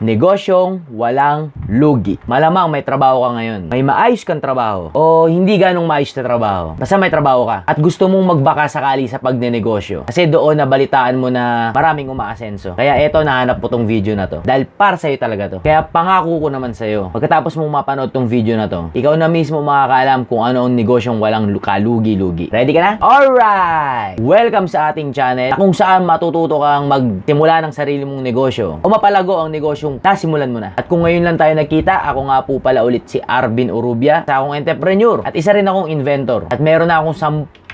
Negosyong walang lugi. Malamang may trabaho ka ngayon. May maayos kang trabaho. O hindi ganong maayos na trabaho. Basta may trabaho ka. At gusto mong magbaka sakali sa pagnenegosyo. Kasi doon nabalitaan mo na maraming umaasenso. Kaya eto, nahanap po tong video na to. Dahil para sa'yo talaga to. Kaya pangako ko naman sa'yo. Pagkatapos mong mapanood tong video na to, ikaw na mismo makakaalam kung ano ang negosyong walang lu- kalugi-lugi. Ready ka na? Alright! Welcome sa ating channel kung saan matututo kang magsimula ng sarili mong negosyo o mapalago ang negosyong nasimulan mo na. At kung ngayon lang tayo nagkita, ako nga po pala ulit si Arvin Urubia. Sa akong entrepreneur at isa rin akong inventor. At meron na akong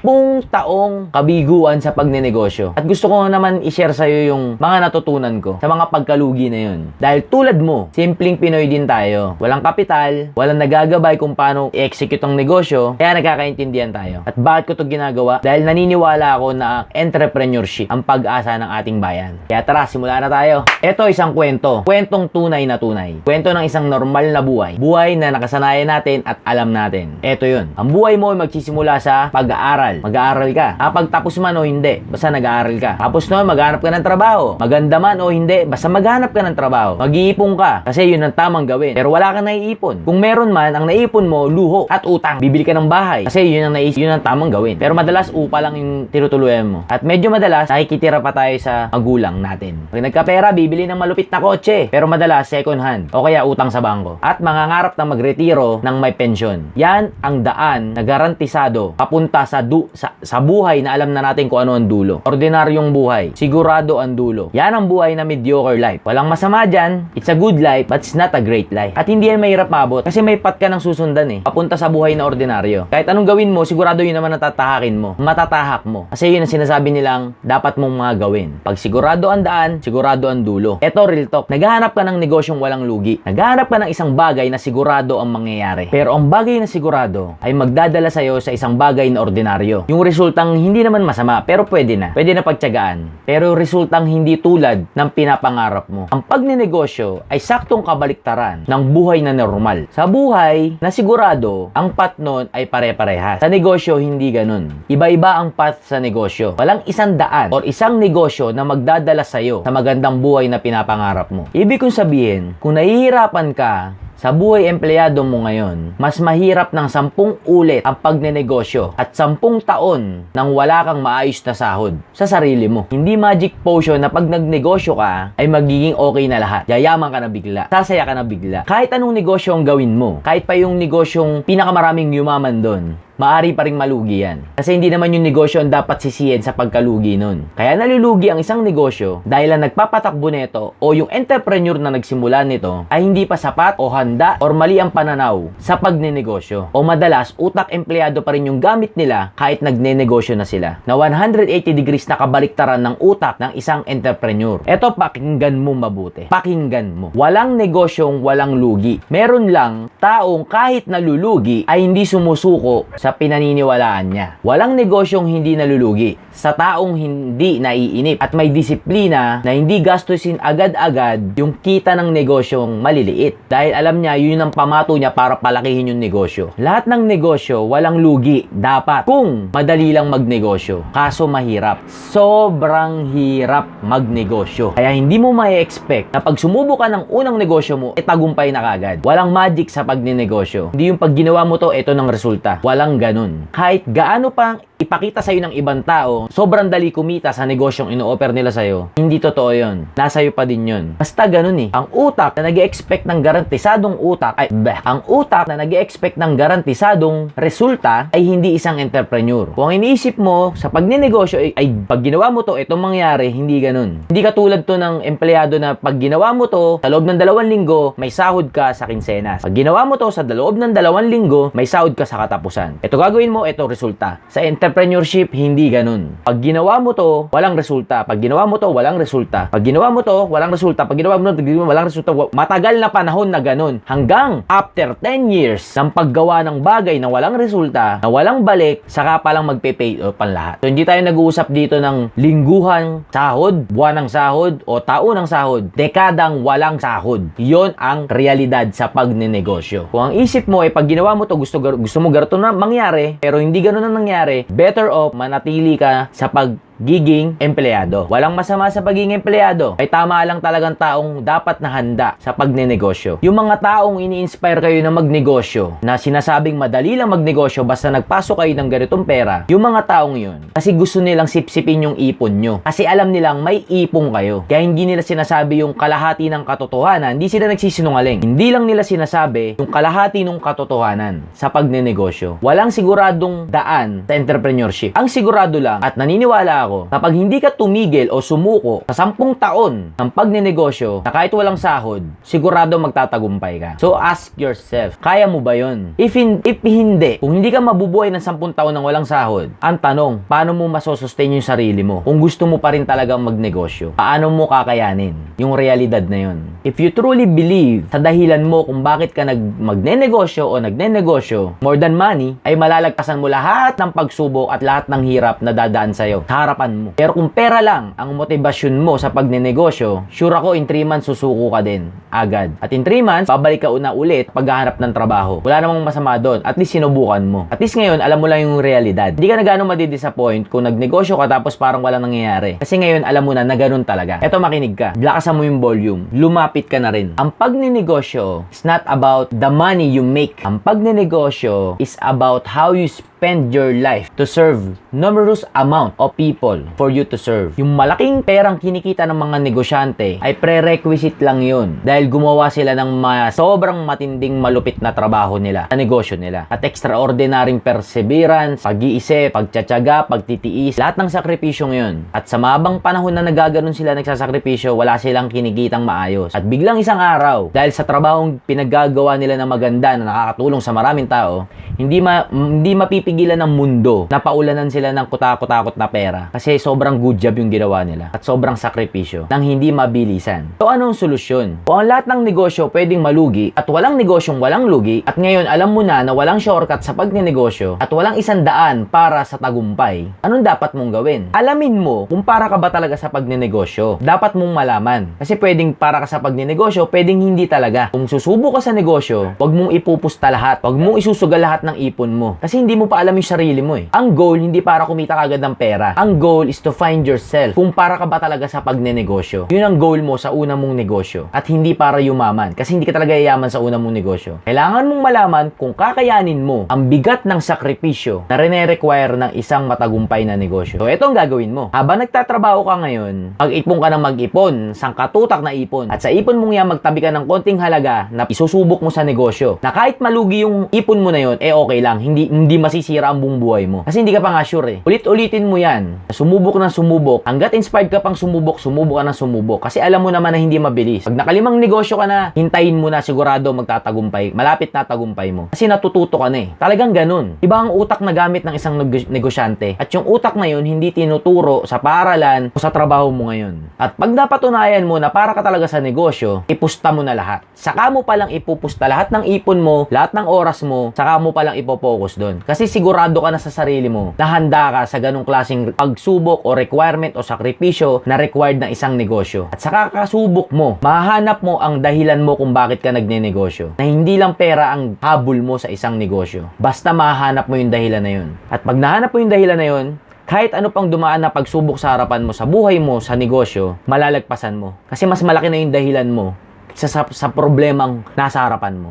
sampung taong kabiguan sa pagnenegosyo. At gusto ko naman i-share sa'yo yung mga natutunan ko sa mga pagkalugi na yun. Dahil tulad mo, simpleng Pinoy din tayo. Walang kapital, walang nagagabay kung paano i-execute ang negosyo, kaya nagkakaintindihan tayo. At bakit ko to ginagawa? Dahil naniniwala ako na entrepreneurship ang pag-asa ng ating bayan. Kaya tara, simula na tayo. Ito isang kwento. Kwentong tunay na tunay. Kwento ng isang normal na buhay. Buhay na nakasanayan natin at alam natin. Ito yun. Ang buhay mo ay magsisimula sa pag-aaral. Mag-aaral ka. Kapag tapos man o hindi, basta nag-aaral ka. Tapos noon, maghanap ka ng trabaho. Maganda man o hindi, basta maghanap ka ng trabaho. Mag-iipon ka. Kasi yun ang tamang gawin. Pero wala kang naiipon. Kung meron man, ang naipon mo, luho at utang. Bibili ka ng bahay. Kasi yun ang naisip, yun ang tamang gawin. Pero madalas upa lang yung tinutuluyan mo. At medyo madalas, nakikitira pa tayo sa magulang natin. Pag nagkapera, bibili ng malupit na kotse. Pero madalas, second hand. O kaya utang sa bangko. At mangangarap na magretiro ng may pensyon. Yan ang daan na garantisado papunta sa du sa, sa buhay na alam na natin kung ano ang dulo. Ordinaryong buhay. Sigurado ang dulo. Yan ang buhay na mediocre life. Walang masama dyan. It's a good life, but it's not a great life. At hindi yan mahirap mabot. Kasi may pat ka ng susundan eh. Papunta sa buhay na ordinaryo. Kahit anong gawin mo, sigurado yun naman natatahakin mo. Matatahak mo. Kasi yun ang sinasabi nilang dapat mong mga gawin. Pag sigurado ang daan, sigurado ang dulo. Eto, real talk. Naghahanap ka ng negosyong walang lugi. Naghahanap ka ng isang bagay na sigurado ang mangyayari. Pero ang bagay na sigurado ay magdadala sa'yo sa isang bagay na ordinaryo. Yung resultang hindi naman masama, pero pwede na. Pwede na pagtyagaan. Pero resultang hindi tulad ng pinapangarap mo. Ang pagnenegosyo ay saktong kabaliktaran ng buhay na normal. Sa buhay na sigurado, ang path nun ay pare-parehas. Sa negosyo, hindi ganun. Iba-iba ang path sa negosyo. Walang isang daan or isang negosyo na magdadala sa'yo sa magandang buhay na pinapangarap mo. Ibig kong sabihin, kung nahihirapan ka sa buhay empleyado mo ngayon, mas mahirap ng sampung ulit ang pagnenegosyo at sampung taon nang wala kang maayos na sahod sa sarili mo. Hindi magic potion na pag nagnegosyo ka ay magiging okay na lahat. Yayaman ka na bigla. Sasaya ka na bigla. Kahit anong negosyo ang gawin mo, kahit pa yung negosyong pinakamaraming yumaman doon, maari pa ring malugi yan. Kasi hindi naman yung negosyo ang dapat sisihin sa pagkalugi nun. Kaya nalulugi ang isang negosyo dahil ang nagpapatakbo nito o yung entrepreneur na nagsimula nito ay hindi pa sapat o handa or mali ang pananaw sa pagnenegosyo. O madalas, utak empleyado pa rin yung gamit nila kahit nagnenegosyo na sila. Na 180 degrees na kabaliktaran ng utak ng isang entrepreneur. Eto, pakinggan mo mabuti. Pakinggan mo. Walang negosyong walang lugi. Meron lang taong kahit nalulugi ay hindi sumusuko sa pinaniniwalaan niya. Walang negosyong hindi nalulugi sa taong hindi naiinip at may disiplina na hindi gastusin agad-agad yung kita ng negosyong maliliit. Dahil alam niya, yun ang pamato niya para palakihin yung negosyo. Lahat ng negosyo, walang lugi. Dapat. Kung madali lang magnegosyo. Kaso mahirap. Sobrang hirap magnegosyo. Kaya hindi mo ma-expect na pag sumubo ka ng unang negosyo mo, e tagumpay na kagad. Walang magic sa pagnenegosyo. Hindi yung pag ginawa mo to, ito ng resulta. Walang ganun. Kahit gaano pang ipakita sa'yo ng ibang tao, sobrang dali kumita sa negosyong ino-offer nila sa'yo. Hindi totoo yon. Nasa'yo pa din yon. Basta ganun eh. Ang utak na nag expect ng garantisadong utak, ay, bah, ang utak na nag expect ng garantisadong resulta ay hindi isang entrepreneur. Kung iniisip mo sa pagnenegosyo ay, ay pag ginawa mo to, itong mangyari, hindi ganun. Hindi katulad to ng empleyado na pag ginawa mo to, sa loob ng dalawang linggo, may sahod ka sa kinsenas. Pag ginawa mo to sa loob ng dalawang linggo, may sahod ka sa katapusan. Ito gagawin mo, ito resulta. Sa entrepreneurship, hindi ganun. Pag ginawa mo to, walang resulta. Pag ginawa mo to, walang resulta. Pag ginawa mo to, walang resulta. Pag ginawa mo to, walang resulta. Matagal na panahon na ganun. Hanggang after 10 years ng paggawa ng bagay na walang resulta, na walang balik, saka palang magpe-pay off ang lahat. So, hindi tayo nag-uusap dito ng lingguhan sahod, buwan ng sahod, o taon ng sahod. Dekadang walang sahod. Yon ang realidad sa pagnenegosyo. Kung ang isip mo ay pag ginawa mo to, gusto, gusto mo ganito na mangyari, pero hindi ganun ang nangyari, better off manatili ka sa pag giging empleyado. Walang masama sa pagiging empleyado. Ay tama lang talagang taong dapat na handa sa pagnenegosyo. Yung mga taong ini-inspire kayo na magnegosyo, na sinasabing madali lang magnegosyo basta nagpasok kayo ng ganitong pera, yung mga taong yun, kasi gusto nilang sipsipin yung ipon nyo. Kasi alam nilang may ipon kayo. Kaya hindi nila sinasabi yung kalahati ng katotohanan, hindi sila nagsisinungaling. Hindi lang nila sinasabi yung kalahati ng katotohanan sa pagnenegosyo. Walang siguradong daan sa entrepreneurship. Ang sigurado lang at naniniwala ako, kapag hindi ka tumigil o sumuko sa sampung taon ng pagnenegosyo na kahit walang sahod, sigurado magtatagumpay ka. So ask yourself, kaya mo ba yon? If, hin- if hindi, kung hindi ka mabubuhay ng sampung taon ng walang sahod, ang tanong, paano mo masosustain yung sarili mo? Kung gusto mo pa rin talagang magnegosyo, paano mo kakayanin yung realidad na yon? If you truly believe sa dahilan mo kung bakit ka nag magnenegosyo o nagnenegosyo, more than money, ay malalagpasan mo lahat ng pagsubok at lahat ng hirap na dadaan sa'yo sa harapan mo. Pero kung pera lang ang motivasyon mo sa pagnenegosyo, sure ako in 3 months susuko ka din agad. At in 3 months, babalik ka una ulit paghahanap ng trabaho. Wala namang masama doon. At least sinubukan mo. At least ngayon, alam mo lang yung realidad. Hindi ka na gano'ng madidisappoint kung nagnegosyo ka tapos parang walang nangyayari. Kasi ngayon, alam mo na na ganun talaga. Eto, makinig ka. Lakasan mo yung volume. Lumapit ka na rin. Ang pagnenegosyo is not about the money you make. Ang pagnenegosyo is about how you spend your life to serve numerous amount of people for you to serve. Yung malaking perang kinikita ng mga negosyante ay prerequisite lang yun dahil gumawa sila ng mga sobrang matinding malupit na trabaho nila sa negosyo nila. At extraordinaryong perseverance, pag-iisip, pagtsatsaga, pagtitiis, lahat ng sakripisyong yun. At sa mabang panahon na nagaganon sila nagsasakripisyo, wala silang kinikitang maayos. At biglang isang araw, dahil sa trabahong pinaggagawa nila na maganda na nakakatulong sa maraming tao, hindi ma hindi mapipigilan ng mundo na paulanan sila ng kutakot-takot na pera kasi sobrang good job yung ginawa nila at sobrang sakripisyo nang hindi mabilisan. So anong solusyon? Kung ang lahat ng negosyo pwedeng malugi at walang negosyong walang lugi at ngayon alam mo na na walang shortcut sa pagnenegosyo at walang isang daan para sa tagumpay, anong dapat mong gawin? Alamin mo kung para ka ba talaga sa pagnenegosyo. Dapat mong malaman. Kasi pwedeng para ka sa pagnenegosyo, pwedeng hindi talaga. Kung susubo ka sa negosyo, wag mong ipupusta lahat. Wag mong isusugal lahat ng ipon mo. Kasi hindi mo pa alam yung sarili mo eh. Ang goal, hindi para kumita kagad ng pera. Ang goal is to find yourself. Kung para ka ba talaga sa pagnenegosyo. Yun ang goal mo sa una mong negosyo. At hindi para yumaman. Kasi hindi ka talaga yayaman sa una mong negosyo. Kailangan mong malaman kung kakayanin mo ang bigat ng sakripisyo na rene-require ng isang matagumpay na negosyo. So, ito ang gagawin mo. Habang nagtatrabaho ka ngayon, mag-ipon ka ng mag-ipon, sangkatutak na ipon. At sa ipon mong yan, magtabi ka ng konting halaga na isusubok mo sa negosyo. Na kahit malugi yung ipon mo na yon, eh okay lang. Hindi, hindi masisira ang buong buhay mo. Kasi hindi ka pa nga sure eh. Ulit-ulitin mo yan. Sumubok na sumubok. Hanggat inspired ka pang sumubok, sumubok ka na sumubok. Kasi alam mo naman na hindi mabilis. Pag nakalimang negosyo ka na, hintayin mo na sigurado magtatagumpay. Malapit na tagumpay mo. Kasi natututo ka na eh. Talagang ganun. Iba ang utak na gamit ng isang neg- negosyante. At yung utak na yun, hindi tinuturo sa paaralan o sa trabaho mo ngayon. At pag napatunayan mo na para ka talaga sa negosyo, ipusta mo na lahat. Saka mo palang ipupusta lahat ng ipon mo, lahat ng oras mo, saka mo palang ipopokus doon. Kasi sigurado ka na sa sarili mo na handa ka sa ganong klaseng pagsubok o requirement o sakripisyo na required ng isang negosyo. At saka kasubok mo, mahanap mo ang dahilan mo kung bakit ka nagnenegosyo. Na hindi lang pera ang habol mo sa isang negosyo. Basta mahanap mo yung dahilan na yun. At pag nahanap mo yung dahilan na yun, kahit ano pang dumaan na pagsubok sa harapan mo sa buhay mo, sa negosyo, malalagpasan mo. Kasi mas malaki na yung dahilan mo sa, sa, sa problemang nasa harapan mo.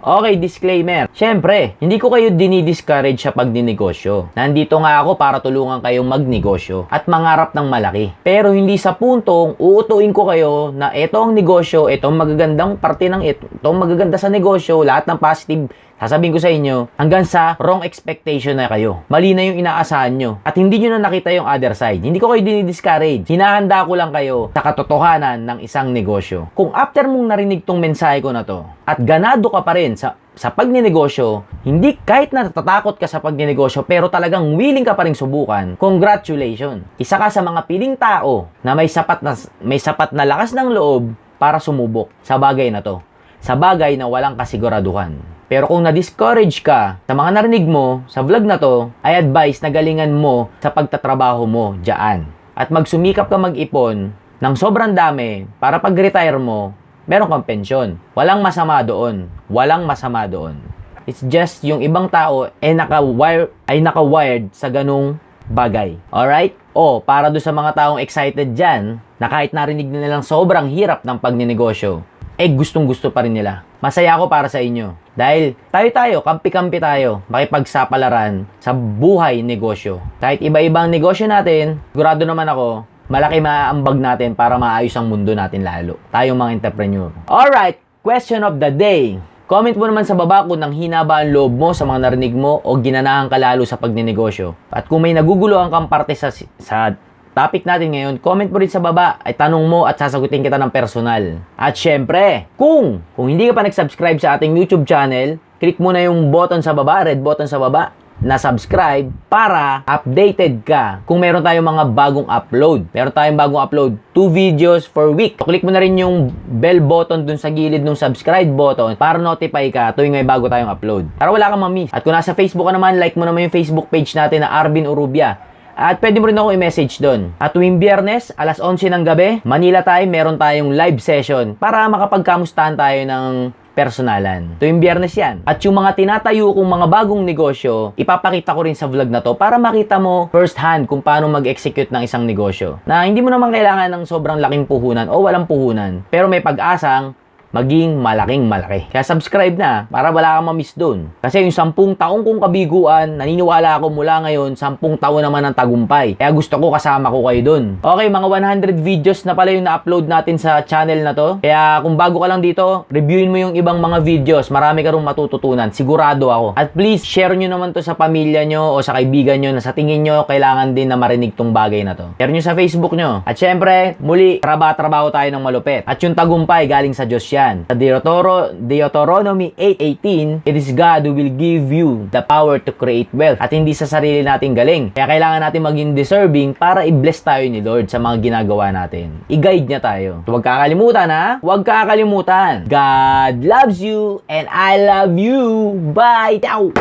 Okay, disclaimer. Siyempre, hindi ko kayo dinidiscourage sa pagninegosyo. Nandito nga ako para tulungan kayong magnegosyo at mangarap ng malaki. Pero hindi sa puntong uutuin ko kayo na ito ang negosyo, ito ang magagandang parte ng ito, ito ang magaganda sa negosyo, lahat ng positive Sasabihin ko sa inyo, hanggang sa wrong expectation na kayo. Mali na yung inaasahan nyo. At hindi nyo na nakita yung other side. Hindi ko kayo dinidiscourage. Hinahanda ko lang kayo sa katotohanan ng isang negosyo. Kung after mong narinig tong mensahe ko na to, at ganado ka pa rin sa sa pagnenegosyo, hindi kahit natatakot ka sa pagnenegosyo pero talagang willing ka pa rin subukan, congratulations. Isa ka sa mga piling tao na may sapat na may sapat na lakas ng loob para sumubok sa bagay na to. Sa bagay na walang kasiguraduhan. Pero kung na-discourage ka sa mga narinig mo sa vlog na to, ay advice na galingan mo sa pagtatrabaho mo dyan. At magsumikap ka mag-ipon ng sobrang dami para pag-retire mo, meron kang pensyon. Walang masama doon. Walang masama doon. It's just yung ibang tao ay naka-wire ay naka-wired sa ganung bagay. Alright? O, para do sa mga taong excited dyan, na kahit narinig na nilang sobrang hirap ng pagninegosyo, eh gustong gusto pa rin nila. Masaya ako para sa inyo. Dahil tayo-tayo, kampi-kampi tayo, makipagsapalaran sa buhay negosyo. Kahit iba-ibang negosyo natin, sigurado naman ako, malaki maaambag natin para maayos ang mundo natin lalo. Tayong mga entrepreneur. Alright, question of the day. Comment mo naman sa baba kung nang hinaba ang loob mo sa mga narinig mo o ginanahan ka lalo sa pagninegosyo. At kung may naguguluhan kang parte sa, sa topic natin ngayon, comment mo rin sa baba ay tanong mo at sasagutin kita ng personal. At syempre, kung, kung hindi ka pa nag-subscribe sa ating YouTube channel, click mo na yung button sa baba, red button sa baba, na subscribe para updated ka kung meron tayong mga bagong upload. Meron tayong bagong upload, two videos per week. So, click mo na rin yung bell button dun sa gilid ng subscribe button para notify ka tuwing may bago tayong upload. Para wala kang ma-miss. At kung nasa Facebook ka naman, like mo naman yung Facebook page natin na Arvin Urubia. At pwede mo rin ako i-message doon. At tuwing biyernes, alas 11 ng gabi, Manila time, meron tayong live session para makapagkamustahan tayo ng personalan. Tuwing biyernes yan. At yung mga tinatayo kong mga bagong negosyo, ipapakita ko rin sa vlog na to para makita mo first hand kung paano mag-execute ng isang negosyo. Na hindi mo naman kailangan ng sobrang laking puhunan o walang puhunan. Pero may pag-asang maging malaking malaki. Kaya subscribe na para wala kang ma-miss doon. Kasi yung sampung taong kong kabiguan, naniniwala ako mula ngayon, sampung taon naman ng tagumpay. Kaya gusto ko kasama ko kayo doon. Okay, mga 100 videos na pala yung na-upload natin sa channel na to. Kaya kung bago ka lang dito, reviewin mo yung ibang mga videos. Marami ka rin matututunan. Sigurado ako. At please, share nyo naman to sa pamilya nyo o sa kaibigan nyo na sa tingin nyo kailangan din na marinig tong bagay na to. Share nyo sa Facebook nyo. At syempre, muli, traba-trabaho tayo ng malupit. At yung tagumpay galing sa Diyos yan. Sa Deutero, Deuteronomy 8.18, It is God who will give you the power to create wealth at hindi sa sarili nating galing. Kaya kailangan natin maging deserving para i-bless tayo ni Lord sa mga ginagawa natin. I-guide niya tayo. So, huwag kakalimutan ha. Huwag kakalimutan. God loves you and I love you. Bye! Ciao!